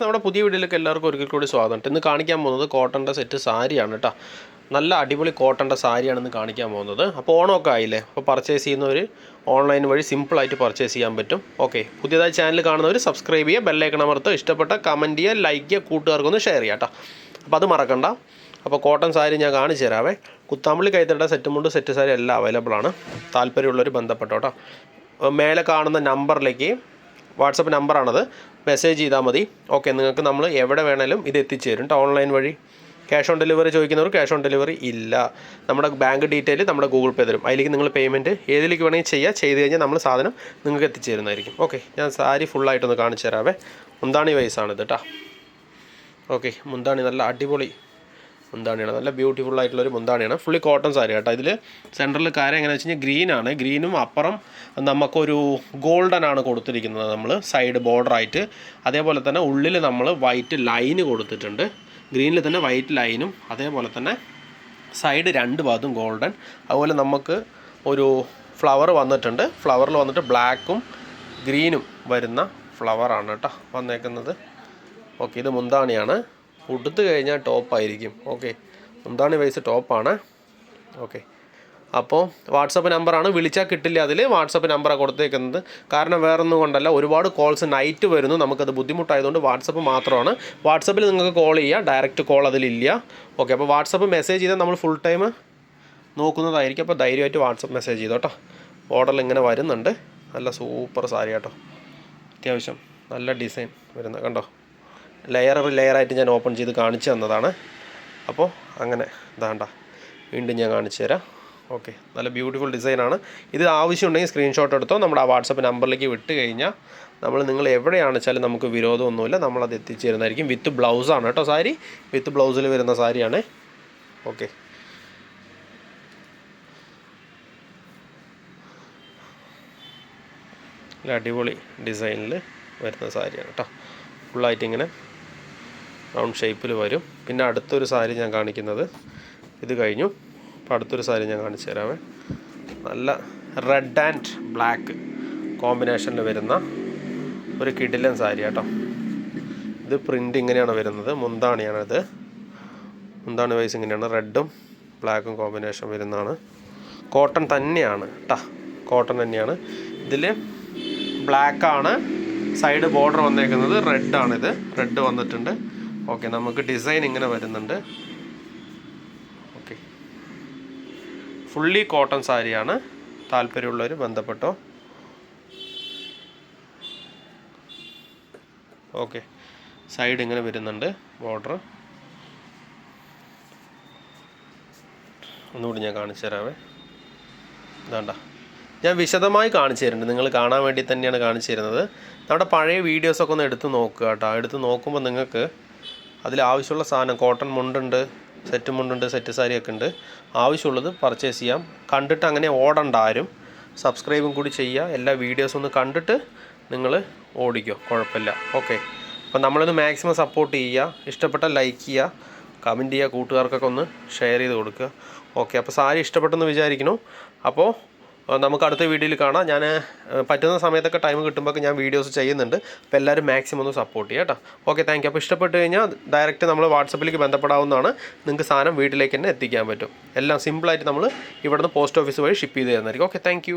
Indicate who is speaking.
Speaker 1: Viewers നമ്മുടെ പുതിയ വീഡിയോയിലേക്ക് എല്ലാവർക്കും ഒരിക്കൽ കൂടി സ്വാഗതം. ഇന്ന് കാണിക്കാൻ പോകുന്നത് കോട്ടന്റെ സെറ്റ് സാരിയാണ് കേട്ടോ. നല്ല അടിപൊളി കോട്ടന്റെ സാരിയാണെന്ന് കാണിക്കാൻ പോകുന്നത്. അപ്പോൾ ഓണമൊക്കെ ആയില്ലേ? അപ്പോൾ പർച്ചേസ് ചെയ്യുന്നവർ ഓൺലൈൻ വഴി സിമ്പിളായിട്ട് പർച്ചേസ് ചെയ്യാൻ പറ്റും. ഓക്കെ പുതിയതായി ചാനൽ കാണുന്നവർ സബ്സ്ക്രൈബ് ചെയ്യുക ബെല്ലൈക്കൺ അമർത്തുക. ഇഷ്ടപ്പെട്ട കമന്റ് ചെയ്യുക ലൈക്ക് ചെയ്യുക കൂട്ടുകാർക്കൊന്ന് ഷെയർ ചെയ്യാം കേട്ടോ. അപ്പോൾ അത് മറക്കണ്ട. അപ്പോൾ കോട്ടൺ സാരി ഞാൻ കാണിച്ചു തരാവേ. കുത്താമ്പള്ളി കൈത്തട്ട സെറ്റ് മുണ്ട് സെറ്റ് സാരി എല്ലാം അവൈലബിൾ ആണ്. താല്പര്യമുള്ളവർ ബന്ധപ്പെട്ടോട്ടോ മേലെ കാണുന്ന നമ്പറിലേക്ക് വാട്സപ്പ് നമ്പറാണത് മെസ്സേജ് ചെയ്താൽ മതി. ഓക്കെ നിങ്ങൾക്ക് നമ്മൾ എവിടെ വേണേലും ഇത് എത്തിച്ചേരും കേട്ടോ ഓൺലൈൻ വഴി. ക്യാഷ് ഓൺ ഡെലിവറി ചോദിക്കുന്നവർ ക്യാഷ് ഓൺ ഡെലിവറി ഇല്ല. നമ്മുടെ ബാങ്ക് ഡീറ്റെയിൽ നമ്മുടെ ഗൂഗിൾ പേ തരും. അതിലേക്ക് നിങ്ങൾ പേയ്മെന്റ് ഏതിലേക്ക് വേണമെങ്കിൽ ചെയ്യുക ചെയ്ത് കഴിഞ്ഞാൽ നമ്മൾ സാധനം നിങ്ങൾക്ക് എത്തിച്ചേരുന്നതായിരിക്കും ഓക്കെ ഞാൻ സാരി ഫുള്ളായിട്ടൊന്ന് കാണിച്ചു തരാവേ. മുന്താണി വയസ്സാണിത് കേട്ടോ ഓക്കെ മുന്താണി നല്ല അടിപൊളി മുന്താണിയാണ്. നല്ല ബ്യൂട്ടിഫുൾ ആയിട്ടുള്ള ഒരു മുന്താണിയാണ്. ഫുള്ളി കോട്ടൺ സാരി കേട്ടോ ഇതിൽ സെന്ററിൽ കാര്യം എങ്ങനെയാണെന്ന് വെച്ച് കഴിഞ്ഞാൽ ഗ്രീനാണ് ഗ്രീനും അപ്പുറം നമുക്കൊരു ഗോൾഡൻ ആണ് കൊടുത്തിരിക്കുന്നത് നമ്മൾ സൈഡ് ബോർഡർ ആയിട്ട്. അതേപോലെ തന്നെ ഉള്ളിൽ നമ്മൾ വൈറ്റ് ലൈന് കൊടുത്തിട്ടുണ്ട്. ഗ്രീനിൽ തന്നെ വൈറ്റ് ലൈനും അതേപോലെ തന്നെ സൈഡ് രണ്ട് ഭാഗത്തും ഗോൾഡൻ അതുപോലെ നമുക്ക് ഒരു ഫ്ലവർ വന്നിട്ടുണ്ട്. ഫ്ലവറിൽ വന്നിട്ട് ബ്ലാക്കും ഗ്രീനും വരുന്ന ഫ്ലവറാണ് കേട്ടോ വന്നേക്കുന്നത്. ഓക്കെ ഇത് മുന്താണിയാണ്. ഉടുത്ത് കഴിഞ്ഞാൽ ടോപ്പായിരിക്കും ഓക്കെ മുന്താണി വയസ്സ് ടോപ്പാണ് ഓക്കെ അപ്പോൾ വാട്സപ്പ് നമ്പറാണ് വിളിച്ചാൽ കിട്ടില്ല അതിൽ വാട്സപ്പ് നമ്പറാണ് കൊടുത്തേക്കുന്നത്. കാരണം വേറൊന്നും കൊണ്ടല്ല. ഒരുപാട് കോൾസ് നൈറ്റ് വരുന്നു. നമുക്കത് ബുദ്ധിമുട്ടായതുകൊണ്ട് വാട്സപ്പ് മാത്രമാണ്. വാട്സപ്പിൽ നിങ്ങൾക്ക് കോൾ ചെയ്യാം. ഡയറക്റ്റ് കോൾ അതിലില്ല. ഓക്കെ അപ്പോൾ വാട്സപ്പ് മെസ്സേജ് ചെയ്താൽ നമ്മൾ ഫുൾ ടൈം നോക്കുന്നതായിരിക്കും. അപ്പോൾ ധൈര്യമായിട്ട് വാട്സപ്പ് മെസ്സേജ് ചെയ്തോ കേട്ടോ ഓർഡറിൽ ഇങ്ങനെ വരുന്നുണ്ട്. നല്ല സൂപ്പർ സാരി കേട്ടോ അത്യാവശ്യം നല്ല ഡിസൈൻ വരുന്ന കണ്ടോ? ലെയർ ലെയറായിട്ട് ഞാൻ ഓപ്പൺ ചെയ്ത് കാണിച്ചു തന്നതാണ്. അപ്പോൾ അങ്ങനെ ഇതാണ്ട. വീണ്ടും ഞാൻ കാണിച്ചു തരാം. ഓക്കെ നല്ല ബ്യൂട്ടിഫുൾ ഡിസൈനാണ് ഇത് ആവശ്യമുണ്ടെങ്കിൽ സ്ക്രീൻഷോട്ട് എടുത്തോ നമ്മുടെ ആ വാട്സപ്പ് നമ്പറിലേക്ക് വിട്ട് കഴിഞ്ഞാൽ നമ്മൾ നിങ്ങൾ എവിടെയാണ് വെച്ചാലും നമുക്ക് വിരോധമൊന്നുമില്ല. നമ്മളത് എത്തിച്ചു തരുന്നതായിരിക്കും വിത്ത് ബ്ലൗസാണ് കേട്ടോ സാരി. വിത്ത് ബ്ലൗസിൽ വരുന്ന സാരിയാണ്. ഓക്കെ അടിപൊളി ഡിസൈനിൽ വരുന്ന സാരിയാണ് കേട്ടോ. ഫുള്ളായിട്ട് ഇങ്ങനെ റൗണ്ട് ഷേപ്പിൽ വരും. പിന്നെ അടുത്തൊരു സാരി ഞാൻ കാണിക്കുന്നത്. ഇത് കഴിഞ്ഞു. അപ്പോൾ അടുത്തൊരു സാരി ഞാൻ കാണിച്ചു തരാമേ. നല്ല റെഡ് ആൻഡ് ബ്ലാക്ക് കോമ്പിനേഷനിൽ വരുന്ന ഒരു കിടിലൻ സാരി കേട്ടോ ഇത് പ്രിന്റ് ഇങ്ങനെയാണ് വരുന്നത്. മുന്താണിയാണിത്. മുന്താണി വൈസ് ഇങ്ങനെയാണ്. റെഡും ബ്ലാക്കും കോമ്പിനേഷൻ വരുന്നതാണ്. കോട്ടൺ തന്നെയാണ് കേട്ടോ കോട്ടൺ തന്നെയാണ്. ഇതിൽ ബ്ലാക്കാണ് സൈഡ് ബോർഡർ വന്നേക്കുന്നത് റെഡാണിത് റെഡ് വന്നിട്ടുണ്ട്. ഓക്കെ നമുക്ക് ഡിസൈൻ ഇങ്ങനെ വരുന്നുണ്ട്. ഓക്കെ. ഫുള്ളി കോട്ടൺ സാരിയാണ് താല്പര്യമുള്ളവർ ബന്ധപ്പെട്ടോ? ഓക്കെ. സൈഡ് ഇങ്ങനെ വരുന്നുണ്ട് ബോർഡർ ഒന്നുകൂടി ഞാൻ കാണിച്ചു തരാമേ ഇതാണ്ട. ഞാൻ വിശദമായി കാണിച്ചു തരുന്നുണ്ട്. നിങ്ങൾ കാണാൻ വേണ്ടി തന്നെയാണ് കാണിച്ചു തരുന്നത്. നമ്മുടെ പഴയ വീഡിയോസൊക്കെ ഒന്ന് എടുത്ത് നോക്കുക കേട്ടോ. എടുത്ത് നോക്കുമ്പോൾ നിങ്ങൾക്ക് അതിൽ ആവശ്യമുള്ള സാധനം കോട്ടൺ മുണ്ടുണ്ട് സെറ്റ് മുണ്ടുണ്ട് സെറ്റ് സാരിയൊക്കെ ഉണ്ട്. ആവശ്യമുള്ളത് പർച്ചേസ് ചെയ്യാം. കണ്ടിട്ട് അങ്ങനെ ഓടണ്ട ആരും. സബ്സ്ക്രൈബും കൂടി ചെയ്യുക. എല്ലാ വീഡിയോസും ഒന്ന് കണ്ടിട്ട് നിങ്ങൾ ഓടിക്കോ. കുഴപ്പമില്ല. ഓക്കെ അപ്പോൾ നമ്മളൊന്ന് മാക്സിമം സപ്പോർട്ട് ചെയ്യുക. ഇഷ്ടപ്പെട്ട ലൈക്ക് ചെയ്യുക. കമന്റ് ചെയ്യുക. കൂട്ടുകാർക്കൊക്കെ ഒന്ന് ഷെയർ ചെയ്ത് കൊടുക്കുക. ഓക്കെ അപ്പോൾ സാരി ഇഷ്ടപ്പെട്ടെന്ന് വിചാരിക്കുന്നു. അപ്പോൾ നമുക്ക് അടുത്ത വീഡിയോയിൽ കാണാം. ഞാൻ പറ്റുന്ന സമയത്തൊക്കെ ടൈം കിട്ടുമ്പോൾ ഞാൻ വീഡിയോസ് ചെയ്യുന്നുണ്ട്. അപ്പോൾ എല്ലാവരും മാക്സിമം ഒന്ന് സപ്പോർട്ട് ചെയ്യുക കേട്ടോ. ഓക്കെ താങ്ക് യു അപ്പോൾ ഇഷ്ടപ്പെട്ട് കഴിഞ്ഞാൽ ഡയറക്റ്റ് നമ്മൾ വാട്സപ്പിലേക്ക് ബന്ധപ്പെടാവുന്നതാണ്. നിങ്ങൾക്ക് സാധനം വീട്ടിലേക്ക് തന്നെ എത്തിക്കാൻ പറ്റും. എല്ലാം സിമ്പിളായിട്ട് നമ്മൾ ഇവിടുന്ന് പോസ്റ്റ് ഓഫീസ് വഴി ഷിപ്പ് ചെയ്ത് തരുന്നതായിരിക്കും. Okay thank